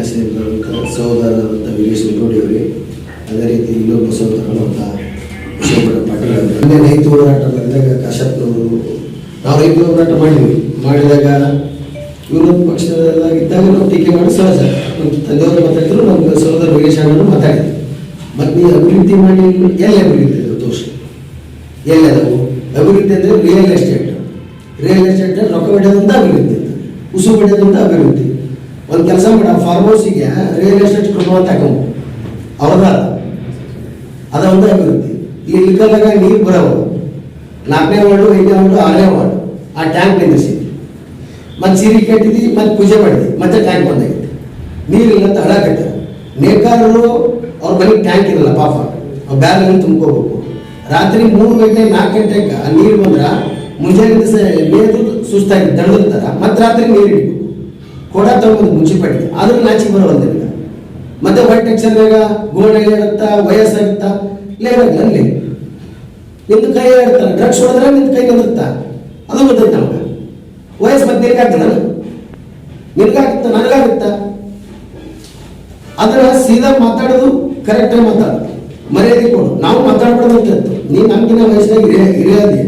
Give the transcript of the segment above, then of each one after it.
ಆಶ್ರಯಗಳು ಸಹೋದರರಾದಂಥ ವೀರೇಶ್ ಅವರಿಗೆ ಅದೇ ರೀತಿ ಇನ್ನೊಬ್ಬ ಸಹೋದರರಾದಂಥ ಶಿವಪಡ ಪಾಟೀಲ್ ಅವರು ರೈತ ಹೋರಾಟ ಮಾಡಿದಾಗ ಕಾಶ್ಯಪ್ನವರು ನಾವು ರೈತ ಹೋರಾಟ ಮಾಡಿದ್ವಿ. ಮಾಡಿದಾಗ ಇವರು ಪಕ್ಷದಲ್ಲಾಗಿದ್ದಾಗ ನಾವು ಟೀಕೆ ಮಾಡಿ ಸಹಜ. ನಮ್ಮ ತಂದೆಯವರು ಮಾತಾಡಿದ್ರು ನಮ್ಮ ಸಹೋದರ ವೀರೇಶ್ ಅಣ್ಣನು ಮಾತಾಡಿದ್ರು. ಮತ್ತು ನೀವು ಅಭಿವೃದ್ಧಿ ಮಾಡಿ ಎಲ್ಲಿ ಅಭಿವೃದ್ಧಿ ಇದೆ? ದೋಷ. ಎಲ್ಲಿ ಅದಾವು ಅಭಿವೃದ್ಧಿ ಅಂದರೆ ರಿಯಲ್ ಎಸ್ಟೇಟ್ ರಿಯಲ್ ಎಸ್ಟೇಟ್ ರೊಕ್ಕ ಹೊಡೆಯೋದಂತ ಅಭಿವೃದ್ಧಿ. ಉಸು ಹೊಡೆಯೋದಂತ ಅಭಿವೃದ್ಧಿ. ಒಂದು ಕೆಲಸ ಮಾಡ ಫಾರ್ಮ್ ರಿಯಲ್ ಎಸ್ಟೇಟ್ ಕುಟುಂಬ ತಗೊಂಡು ಅವ್ರದ ಅದ ಒಂದು ಅಭಿವೃದ್ಧಿ ಇಲ್ಲಿ ಇಲ್ಕಲ್ದಾಗ ನೀರು ಬರೋವು. ನಾಲ್ಕನೇ ವಾರ್ಡು, ಐದನೇ ವಾರ್ಡು, ಆರನೇ ವಾರ್ಡು. ಆ ಟ್ಯಾಂಕ್ ನಿಂದಿಸಿ ಮತ್ತೆ ಸೀರೆ ಕಟ್ಟಿದ್ವಿ, ಮತ್ತೆ ಪೂಜೆ ಮಾಡಿದ್ವಿ. ಮತ್ತೆ ಟ್ಯಾಂಕ್ ಬಂದಾಗಿತ್ತು. ನೀರಿಲ್ಲ ಅಂತ ಹಳ ಕಟ್ಟಾರ. ನೇಕಾರರು ಅವ್ರ ಮನೆಗೆ ಟ್ಯಾಂಕ್ ಇರಲ್ಲ ಪಾಪ. ಅವ್ರು ಬ್ಯಾರಲ್ಲಿ ತುಂಬ್ಕೋಬೇಕು. ರಾತ್ರಿ ಮೂರು ಗಂಟೆ, ನಾಲ್ಕು ಗಂಟೆಗೆ ನೀರು ಬಂದ್ರೆ ಮುಂಜಾನೆ ದಿವಸ ನೇತು ಸುಸ್ತಾಗಿ ಥರ ಮತ್ತೆ ರಾತ್ರಿ ನೀರು ಹಿಡಿಬೇಕು. ಕೊಡ ತಗೊಂಡು ಮುಚ್ಚಿಪಟ್ಟಿ ಆದ್ರೂ ನಾಚಿಗೆ ಬರೋದಿಲ್ಲ ಮತ್ತೆ ವೈಟ್ ಅಕ್ಷರದಾಗ ಗೋಲ್ಡ್ ಇರುತ್ತಾ ವಯಸ್ಸಾಗುತ್ತಾ ಲೇಬರ್ ಅಲ್ಲಿ ನಿಂದು ಕೈ ಇರ್ತಾನೆ ಡ್ರಗ್ಸ್ ಹೊಡೆದ್ರೆ ನಿಂದು ಕೈ ನಿಂದಿರ್ತಾ ಅದು ಗೊತ್ತೈತೆ ನಮ್ಗೆ. ವಯಸ್ಸು ಮತ್ತೆ ನಿನ್ಗಾಗ್ತದ? ನಿನ್ಗಾಗುತ್ತ ನನಗಾಗುತ್ತ? ಅದ್ರ ಸೀದಾ ಮಾತಾಡೋದು ಕರೆಕ್ಟಾಗಿ ಮಾತಾಡೋದು ಮರ್ಯಾದೆ ಕೊಡು. ನಾವು ಮಾತಾಡ್ಬಾರ್ದು ಅಂತ ಇತ್ತು. ನೀ ನಮ್ಗಿನ ವಯಸ್ಸಿನಾಗ ಹಿರಿಯ ಹಿರಿಯದಿ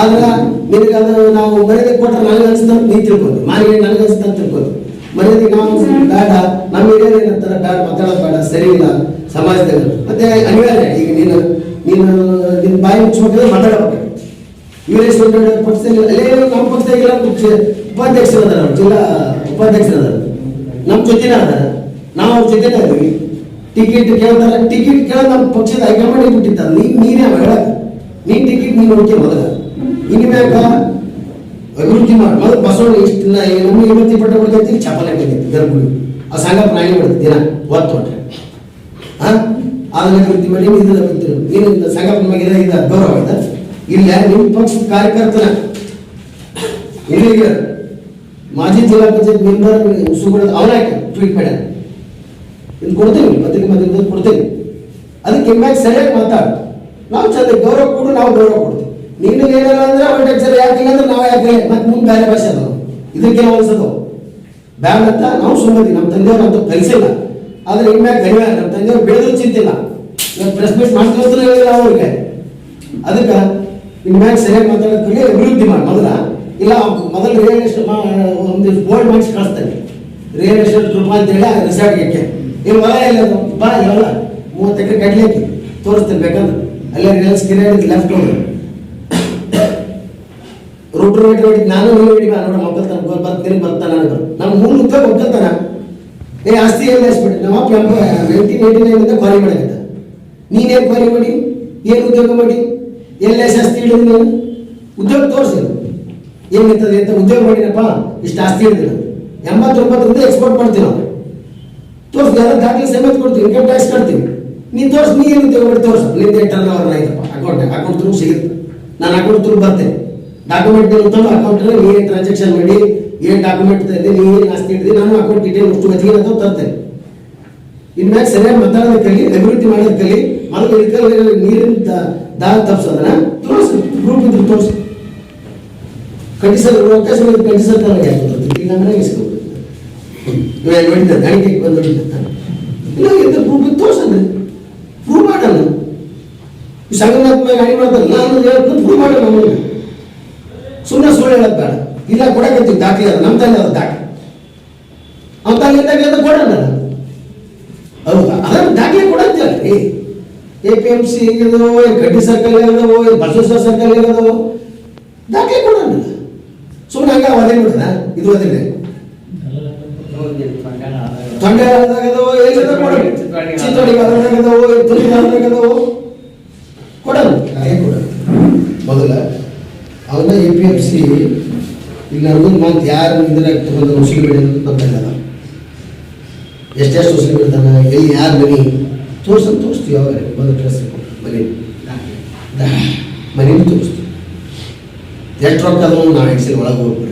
ಆದ್ರೆ ನಿನಗೆ ಅದು ನಾವು ಮರ್ಯಾದೆ ಕೊಟ್ಟರೆ ನನಗೆ ಅನ್ಸುತ್ತೆ ಅಂತ ನೀ ತಿಳ್ಕೊಂಡು ಮಾರಿಗೆ ನನಗೆ ತಿಳ್ಕೊಂಡು ಮರ್ಯಾದೆ ನಾವು ಬೇಡ ನಮ್ಮ ಹಿರಿಯರು ಏನಂತಾರೆ ಬೇಡ ಮಾತಾಡೋದು ಬೇಡ ಸರಿ ಇಲ್ಲ ಸಮಾಜದಾಗ ಮತ್ತೆ ಅನಿವಾರ್ಯ ಈಗ ನೀನು ನೀನು ನಿನ್ನ ಬಾಯಿ ಮುಚ್ಚಬೇಕಾದ್ರೆ ಮಾತಾಡಬೇಕು ವೀರೇಶ್ ಹೊರಗಡೆ ಪಕ್ಷದಲ್ಲಿ ಅಲ್ಲೇ ನಮ್ಮ ಪಕ್ಷದಲ್ಲಿ ಪಕ್ಷ ಉಪಾಧ್ಯಕ್ಷರು ಅದಾರ ಜಿಲ್ಲಾ ಉಪಾಧ್ಯಕ್ಷರು ಅದಾರ. ನಮ್ಮ ಜೊತೆನೇ ಅದ ನಾವು ಅವ್ರ ಜೊತೆನೇ ಅದೀವಿ ಟಿಕೆಟ್ ಕೇಳ್ತಾರ ಟಿಕೆಟ್ ಕೇಳೋದು ನಮ್ಮ ಪಕ್ಷದ ಹೈಕಮಾಂಡ್ ಬಿಟ್ಟಿದ್ದ ನೀ ನೀನೇ ಹೇಳ ನೀನ್ ಟಿಕೆಟ್ ನೀನು ನೋಡ್ಕೆ ಮೊದಲ ಇನ್ನು ಮ್ಯಾಕ ಅಭಿವೃದ್ಧಿ ಮಾಡಿ ಬಸವಣ್ಣ ಇಷ್ಟು ನಮ್ಮ ಇವತ್ತಿ ಪಟ್ಟ ಬಿಡ್ತೈತಿ ಚಪಲೆ ಬಂದೈತಿ ಗರ್ಭಗುಡಿ ಆ ಸಂಘ ಪ್ರಾಣಿ ಬಿಡುತ್ತೆ ದಿನ ಒತ್ತು ಹೊಟ್ಟೆ. ಅದನ್ನ ಅಭಿವೃದ್ಧಿ ಮಾಡಿ ಇದನ್ನ ಅಭಿವೃದ್ಧಿ ಏನಿಲ್ಲ ಇಂದ ಸಂಘಟನೆ ಇದು ಗೌರವ ಇದೆ ಇಲ್ಲ ನಿಮ್ಮ ಪಕ್ಷದ ಕಾರ್ಯಕರ್ತನ? ಇಲ್ಲಿ ಮಾಜಿ ಜಿಲ್ಲಾ ಪಂಚಾಯತ್ ಮೆಂಬರ್ ಸುಬ್ರಹ ಆಯ್ತು ಟ್ವೀಟ್ ಮಾಡ್ಯಾರ? ಇದು ಕೊಡ್ತೇವೆ ಪತ್ರಿಕೆ ಮಾಧ್ಯಮದಲ್ಲಿ ಕೊಡ್ತೇವೆ ಅದಕ್ಕೆ ಸರಿಯಾಗಿ ಮಾತಾಡ. ನಾವು ಚಂದ ಗೌರವ ಕೊಡು, ನಾವು ಗೌರವ ಕೊಡ್ತೀವಿ. ನೀನು ಏನಾರ ಅಂದ್ರೆ ಅವ್ರ ಸರಿ ಯಾಕಿಲ್ಲ ಅಂದ್ರೆ ನಾವು ಯಾಕೆ ಮತ್ತೆ ಮುಂದೆ ಬೇರೆ ಭಾಷೆ ಅದು. ಇದಕ್ಕೆ ಅನ್ಸೋದು ಬ್ಯಾಡ ಅಂತ ನಾವು ಸುಮ್ಮನೆ ನಮ್ಮ ತಂದೆಯವ್ರು ಅಂತ ಕಲಿಸಿಲ್ಲ. ಆದ್ರೆ ಇನ್ಮ್ಯಾಗ ಕಡಿಮೆ ನಮ್ಮ ತಂದೆಯವ್ರು ಬೆಳೆದ್ರು ಚಿಂತಿಲ್ಲ ಇವತ್ತು ಪ್ರೆಸ್ ಮೀಟ್ ಮಾಡ್ತಿರ್ತಾರೆ ಹೇಳಿಲ್ಲ ಅವ್ರಿಗೆ. ಅದಕ್ಕೆ ಇನ್ಮ್ಯಾಗ ಸರಿಯಾಗಿ ಮಾತಾಡೋದು ಕಲಿ ಅಭಿವೃದ್ಧಿ ಮಾಡಿ ಮೊದಲ. ಇಲ್ಲ, ಮೊದಲು ರಿಯಲ್ ಎಸ್ಟೇಟ್ ಒಂದು ಬೋರ್ಡ್ ಮಾಡಿಸಿ ಕಳಿಸ್ತೇನೆ ರಿಯಲ್ ಎಸ್ಟೇಟ್ ರೂಪ ಅಂತ ಹೇಳಿ ರಿಸಾರ್ಟ್ಗೆ ಇಲ್ಲಿ ಹೊಲ ಇಲ್ಲ. ಬಾ ಎಲ್ಲ ಮೂವತ್ತು ಎಕರೆ ಕಡ್ಲಿ ಹಾಕಿ ತೋರಿಸ್ತೀನಿ ಬೇಕಂದ್ರೆ. ಅಲ್ಲೇ ರಿಯಲ್ಸ್ ಕಿರಾಣಿ ಲೆಫ್ಟ್ ಹೋಗಿ ರೋಟ್ರು ರೋಟಿ ನೋಡಿ ನಾನು ನೀವು ಹಿಡಿ ನೋಡ ಮಕ್ಕಳ್ತಾನ ಬರ್ತೀನಿ, ಬರ್ತಾನ ನನಗೆ ನಮ್ಮ ಮೂರು ಉದ್ಯೋಗ ಒಕ್ಕಲ್ತಾನ ಏ, ಆಸ್ತಿ ಎಲ್ಲ ಇಸ್ಬಿಟ್ಟು ನಮ್ಮ ಅಪ್ಪ ನೈನ್ಟೀನ್ ಏಯ್ಟಿ ನೈನಿಂದ ಕ್ವಾರಿ ಮಾಡಾಗಿದ್ದ ನೀನೇನು ಕ್ವಾರಿ ಮಾಡಿ? ಏನು ಉದ್ಯೋಗ ಮಾಡಿ? ಎಲ್ಲ ಆಸ್ತಿ ಹಿಡಿದು ನೀನು? ಉದ್ಯೋಗ ತೋರಿಸಿ. ಏನಿರ್ತದೆ ಅಂತ ಉದ್ಯೋಗ ಮಾಡಿನಪ್ಪ ಇಷ್ಟು ಆಸ್ತಿ ಹಿಡಿದಿಲ್ಲ ಎಂಬತ್ತೊಂಬತ್ತರಿಂದ ಎಕ್ಸ್ಪೋರ್ಟ್ ಮಾಡ್ತೀವಿ ನಾವು. ತೋರಿಸಿ, ಎಲ್ಲ ದಾಖಲೆ ಸಮೇತ ಕೊಡ್ತೀವಿ ಇನ್ಕಮ್ ಟ್ಯಾಕ್ಸ್ ಕಟ್ತೀವಿ. ನೀನು ತೋರ್ಸಿ, ನೀ ಏನು ಉದ್ಯೋಗ ಮಾಡಿ ತೋರಿಸು. ನಿಂದ ಟರ್ನ್ ಓವರ್ ಆಯ್ತಪ್ಪ. ಅಕೌಂಟ್ ಅಕೌಂಟ್ ಥ್ರೂ ಸಿಗುತ್ತೆ. ನಾನು ಅಕೌಂಟ್ ಥ್ರೂ ಬರ್ತೇನೆ. ಡಾಕ್ಯುಮೆಂಟ್ ತಂದು ಅಕೌಂಟಲ್ಲಿ ನೀ ಏನು ಟ್ರಾನ್ಸಾಕ್ಷನ್ ಮಾಡಿ, ಏನು ಡಾಕ್ಯುಮೆಂಟ್ ತಂದೆ ನೀ ಏನು ಆಸ್ತಿ ಇಟ್ಟಿದೆ ನಾನು ಅಕೌಂಟ್ ಡೀಟೇಲ್ ಅಷ್ಟು ಗತಿಗೆ ಅಂತ ತರ್ತೇನೆ ಇನ್ಮ್ಯಾಗ ಸರಿಯಾಗಿ ಮಾತಾಡೋದು ಕಲಿ ಅಭಿವೃದ್ಧಿ ಮಾಡೋದು ಕಲಿ ಮೊದಲು ಇದಕ್ಕೆ ನೀರಿನ ದ- ದಾರ ತಪ್ಪಿಸೋದನ್ನ ತೋರಿಸು ಗ್ರೂಪ್ ಇದ್ರೆ ತೋರಿಸು. ಖಂಡಿಸಲು, ಅವಕಾಶ ಕಂಡಿಸಲ್ ಇಲ್ಲ ಅಂದ್ರೆ ಇಸ್ಕೊಬೋದು ನೋಡಿದ್ದ ಗಾಣಿಗೆ ಬಂದು ನೋಡಿದ್ದೆ ಇಲ್ಲ ಎಂತ ಪ್ರೂಫ್ ತೋರ್ಸಣ್ಣ ಪ್ರೂವ್ ಮಾಡಲ್ಲ. ಸಂಗಮಾತ್ಮ ಗಾಡಿ ಮಾಡ್ತಾರಲ್ಲ ನಾನು ಪ್ರೂವ್ ಮಾಡಲ್ಲ ನಮಗೆ ಸುಮ್ಮನೆ ಸುಳ್ಳು ಹೇಳೋದು ಬೇಡ ಇಲ್ಲ ಕೊಡಕ್ಕೆ ದಾಖಲೆ ಅದ ನಮ್ಮ ತಲೆ ಅದ ದಾಖಲೆ ಅವ್ನ ತಲೆ ದಾಖಲೆ ಅದು ಕೊಡೋಣ ಹೌದಾ, ಅದನ್ನು ದಾಖಲೆ ಕೊಡಂತೀವಲ್ಲ ರೀ ಎ ಪಿ ಎಂ ಸಿ ಇರೋದು ಗಡ್ಡಿ ಸರ್ಕಲ್ ಇರೋದು ಬಸವೇಶ್ವರ ಸರ್ಕಲ್ ಇರೋದು ದಾಖಲೆ ಕೊಡೋಣ ಸುಮ್ಮನೆ ಹಂಗ ಒದೆ ಬಿಡೋಣ ಇದು ಅದೇ ತೊಂಡೆ ಆದಾಗದೋ ಎಲ್ಲದ ಕೊಡೋಣ ಚಿತ್ತೋಡಿ ಆದಾಗದವೋ ತುಳಿಗೆ ಆದಾಗದವೋ ಕೊಡೋಣ ಅದೇ ಕೊಡೋಣ ಮೊದಲ ಪಿ ಎಫ್ ಸಿ ಇಲ್ಲಿ ಅನ್ನೋದು ಮಾತು ಯಾರು ಇದ್ರಾಗ ತಗೊಂಡು ಉಸಿರು ಬಿಡೋದು ಗೊತ್ತಾಗಲ್ಲ ಎಷ್ಟೆಷ್ಟು ಉಸಿರು ಬಿಡ್ತಾನೆ ಎಲ್ಲಿ ಯಾರು ಮನಿ? ತೋರ್ಸಂತ ತೋರಿಸ್ತೀವಿ ಅವಾಗ ಬಂದು ಡ್ರೆಸ್ ಮನೆ. ಮನೇನು ತೋರಿಸ್ತೀವಿ. ಎಷ್ಟು ರೊಕ್ಕ ಅದನ್ನು ನಾವು ಎಕ್ಸಲ್ ಒಳಗೆ ಹೋಗ್ಬಿಡ್ತೀವಿ